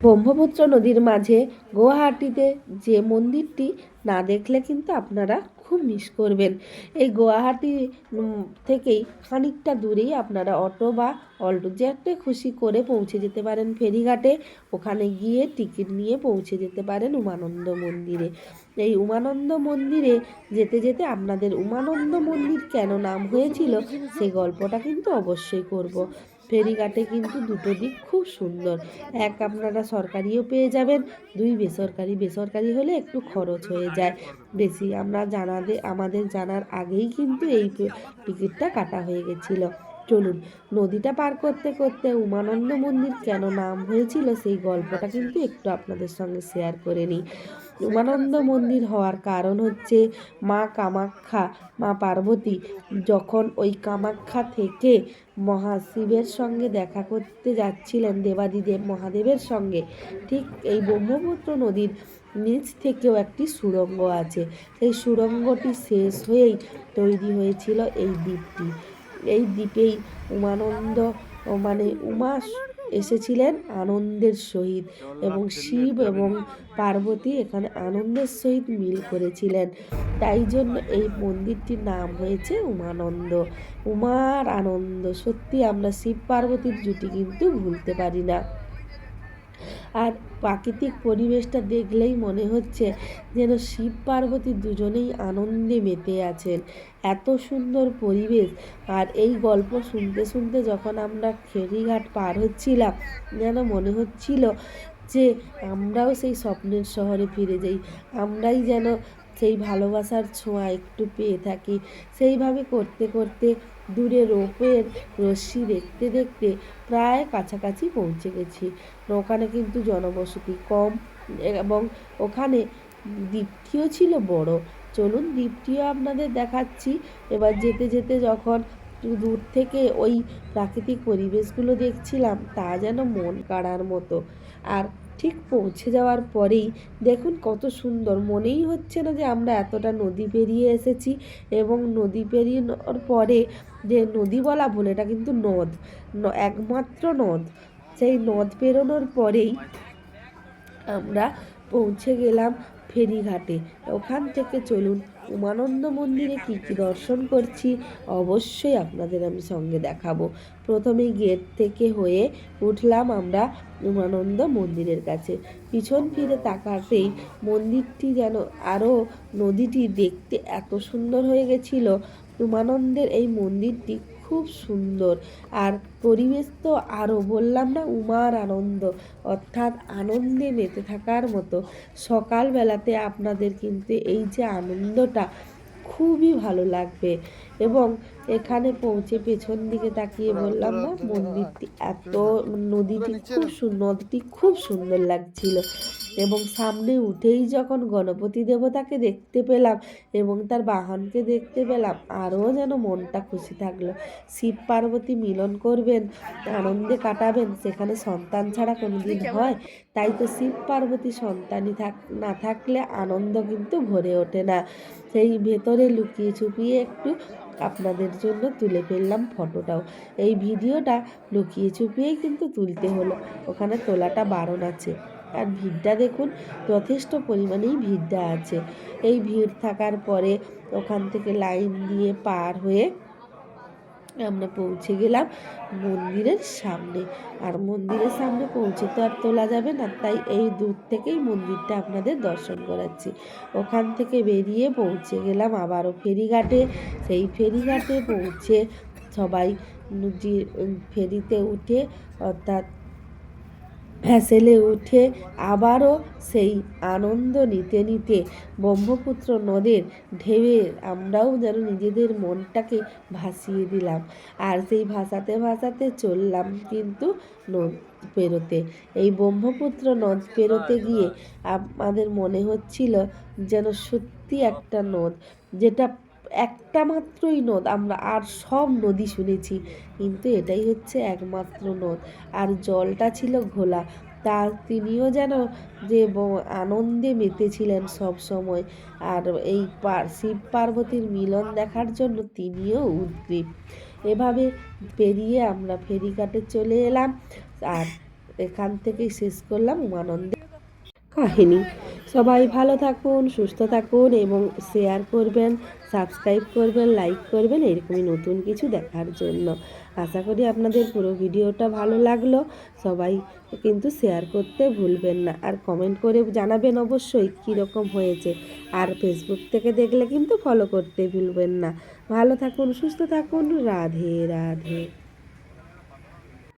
ব্রহ্মপুত্র নদীর মাঝে গুয়াহাটিতে যে মন্দিরটি, না দেখলে কিন্তু আপনারা খুব মিস করবেন। এই গুয়াহাটি থেকেই খানিকটা দূরেই আপনারা অটো বা অল্টো যেতে খুশি করে পৌঁছে যেতে পারেন ফেরিঘাটে। ওখানে গিয়ে টিকিট নিয়ে পৌঁছে যেতে পারেন উমানন্দ মন্দিরে। এই উমানন্দ মন্দিরে যেতে যেতে আপনাদের উমানন্দ মন্দির কেন নাম হয়েছিল সেই গল্পটা কিন্তু অবশ্যই করব। ফেরিঘাটে কিন্তু দুটো দিক খুব সুন্দর। এক আপনারা সরকারিও পেয়ে যাবেন, দুই বেসরকারি। বেসরকারি হলে একটু খরচ হয়ে যায়। বেশি আমরা জানাতে আমাদের জানার আগেই কিন্তু এই টিকিটটা কাটা হয়ে গেছিল। চলুন, নদীটা পার করতে করতে উমানন্দ মন্দির কেন নাম হয়েছিল সেই গল্পটা কিন্তু একটু আপনাদের সঙ্গে শেয়ার করে নিই। উমানন্দ মন্দির হওয়ার কারণ হচ্ছে মা কামাখ্যা, মা পার্বতী যখন ওই কামাখ্যা থেকে মহাশিবের সঙ্গে দেখা করতে যাচ্ছিলেন দেবাদিদেব মহাদেবের সঙ্গে, ঠিক এই ব্রহ্মপুত্র নদীর নিচ থেকেও একটি সুড়ঙ্গ আছে। সেই সুড়ঙ্গটি শেষ হয়েই তৈরি হয়েছিল এই দ্বীপটি। এই দ্বীপেই উমানন্দ মানে উমা এসেছিলেন আনন্দের সহিত এবং শিব এবং পার্বতী এখানে আনন্দের সহিত মিল করেছিলেন। তাই জন্য এই মন্দিরটির নাম হয়েছে উমানন্দ। উমার আনন্দ। সত্যি আমরা শিব পার্বতীর জুটি কিন্তু ভুলতে পারি না। আর প্রাকৃতিক পরিবেশটা দেখলেই মনে হচ্ছে যেন শিব পার্বতী দুজনেই আনন্দে মেতে আছেন। এত সুন্দর পরিবেশ। আর এই গল্প শুনতে শুনতে যখন আমরা ফেরিঘাট পার হচ্ছিলাম, যেন মনে হচ্ছিল যে আমরাও সেই স্বপ্নের শহরে ফিরে যাই। আমরাই যেন সেই ভালোবাসার ছোঁয়া একটু পেয়ে থাকি, সেইভাবে করতে করতে দূরে রোপের রশ্মি দেখতে দেখতে প্রায় কাছাকাছি পৌঁছে গেছি। ওখানে কিন্তু জনবসতি কম এবং ওখানে দ্বীপটিও ছিল বড়। চলুন দ্বীপটিও আপনাদের দেখাচ্ছি। এবার যেতে যেতে যখন দূর থেকে ওই প্রাকৃতিক পরিবেশগুলো দেখছিলাম, তা যেন মন কাড়ার মতো। আর ঠিক পৌঁছে যাওয়ার পরেই দেখুন কত সুন্দর। মনেই হচ্ছে না যে আমরা এতটা নদী পেরিয়ে এসেছি এবং নদী পেরিয়ে পরে যে নদী বলা ভুল, এটা কিন্তু নদ একমাত্র নদ। সেই নদ পেরোনোর পরেই আমরা পৌঁছে গেলাম ফেরিঘাটে। ওখান থেকে চলুন উমানন্দ মন্দিরে কী কী দর্শন করছি, অবশ্যই আপনাদের আমি সঙ্গে দেখাবো। প্রথমে গেট থেকে হয়ে উঠলাম আমরা উমানন্দ মন্দিরের কাছে। পিছন ফিরে তাকাতেই মন্দিরটি যেন আরও নদীটি দেখতে এত সুন্দর হয়ে গেছিল। উমানন্দের এই মন্দিরটি খুব সুন্দর। আর পরিবেশ তো আরও বললাম না উমার আনন্দ। অর্থাৎ আনন্দে মেতে থাকার মতো। সকালবেলাতে আপনাদের কিন্তু এই যে আনন্দটা খুবই ভালো লাগবে। এবং এখানে পৌঁছে পেছন দিকে তাকিয়ে বললাম না মন্দিরটি এত নদীটি খুব সুন্দর নদীটি খুব সুন্দর লাগছিল। এবং সামনে উঠেই যখন গণপতি দেবতাকে দেখতে পেলাম এবং তার বাহনকে দেখতে পেলাম আরও যেন মনটা খুশি থাকল। শিব পার্বতী মিলন করবেন আনন্দে কাটাবেন সেখানে সন্তান ছাড়া কোনোদিন হয়? তাই তো শিব পার্বতী সন্তানই থাক না থাকলে আনন্দ কিন্তু ভরে ওঠে না। সেই ভেতরে লুকিয়ে ছুপিয়ে একটু আপনাদের জন্য তুলে ফেললাম ফটোটাও। এই ভিডিওটা লুকিয়ে ছুপিয়েই কিন্তু তুলতে হলো। ওখানে তোলাটা বারণ আছে। আর ভিড়টা দেখুন, যথেষ্ট পরিমাণেই ভিড়টা আছে। এই ভিড় থাকার পরে ওখান থেকে লাইন দিয়ে পার হয়ে আমরা পৌঁছে গেলাম মন্দিরের সামনে। আর মন্দিরের সামনে পৌঁছে তো আর তোলা যাবে না, তাই এই দূর থেকেই মন্দিরটা আপনাদের দর্শন করাচ্ছি। ওখান থেকে বেরিয়ে পৌঁছে গেলাম আবারও ফেরিঘাটে। সেই ফেরিঘাটে পৌঁছে সবাই যে ফেরিতে উঠে অর্থাৎ ভ্যাসেলে উঠে আবারও সেই আনন্দ নিতে নিতে ব্রহ্মপুত্র নদের ঢেউয়ে আমরাও যেন নিজেদের মনটাকে ভাসিয়ে দিলাম। আর সেই ভাসাতে ভাসাতে চললাম কিন্তু নদ পেরোতে। এই ব্রহ্মপুত্র নদ পেরোতে গিয়ে আমাদের মনে হচ্ছিল যেন সত্যি একটা নদ যেটা একটা মাত্রই নদ, আমরা আর সব নদী শুনেছি, কিন্তু এটাই হচ্ছে একমাত্র নদ। আর জলটা ছিল ঘোলা, তা তিনিও যেন যে আনন্দে মেতেছিলেন সব সময়। আর এই শিব পার্বতীর মিলন দেখার জন্য তিনিও উদ্গ্রীব। এভাবে পেরিয়ে আমরা ফেরিঘাটে চলে এলাম, আর এখান থেকেই শেষ করলাম উমানন্দের কাহিনী। সবাই ভালো থাকুন, সুস্থ থাকুন এবং শেয়ার করবেন সাবস্ক্রাইব করবেন লাইক করবেন, এরকমই নতুন কিছু দেখার জন্য। আশা করি আপনাদের পুরো ভিডিওটা ভালো লাগল। সবাই কিন্তু শেয়ার করতে ভুলবেন না। আর কমেন্ট করে জানাবেন অবশ্যই কীরকম হয়েছে। আর ফেসবুক থেকে দেখলে কিন্তু ফলো করতে ভুলবেন না। ভালো থাকুন, সুস্থ থাকুন। রাধে রাধে।